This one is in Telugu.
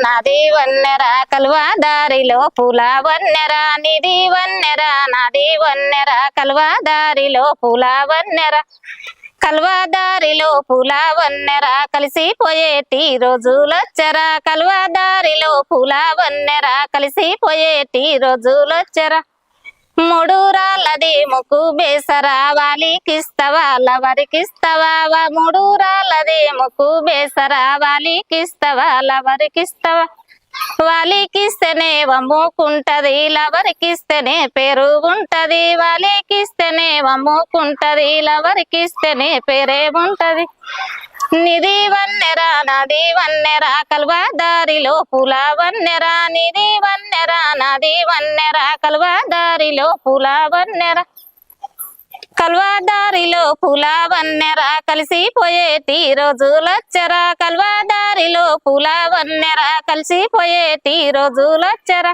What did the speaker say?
నాది వన్నెరా కలువా దారిలో పూల వన్నెరా నిది వన్నెరా నాది వన్నెరా కలువా దారిలో పూల వన్నెరా. కల్వాదారిలో పూల వన్నెరా కలిసిపోయేటి రోజులొచ్చరా. కల్వాదారిలో పూల వన్నెరా కలిసిపోయేటి రోజులొచ్చరా. మూడు రాళ్ళ ముక్కు బేసరా వాలికిస్తవా లవరికిస్తవా? వా మూడు రాళ్ళది ముక్కు బేసరా వాలికిస్తవా లవరికిస్తవా? వాలికిస్తేనే వమ్ముకుంటది లవరికిస్తేనే పెరుగుంటది వాలికిస్తేనే వమ్ముకుంటది లవరికిస్తేనే ఉంటది. నిధి వన్నెరా నది వన్నెరా కల్వా దారిలో పూల వన్నెరా నిధి వన్నెరా నది వన్నెరా కల్వా దారిలో పూల వన్నెరా కల్వాదారిలో పూల వన్నెరా కలిసిపోయేటి రోజులొచ్చరా కల్వాదారిలో పూల వన్నెరా కలిసిపోయేటి రోజులొచ్చరా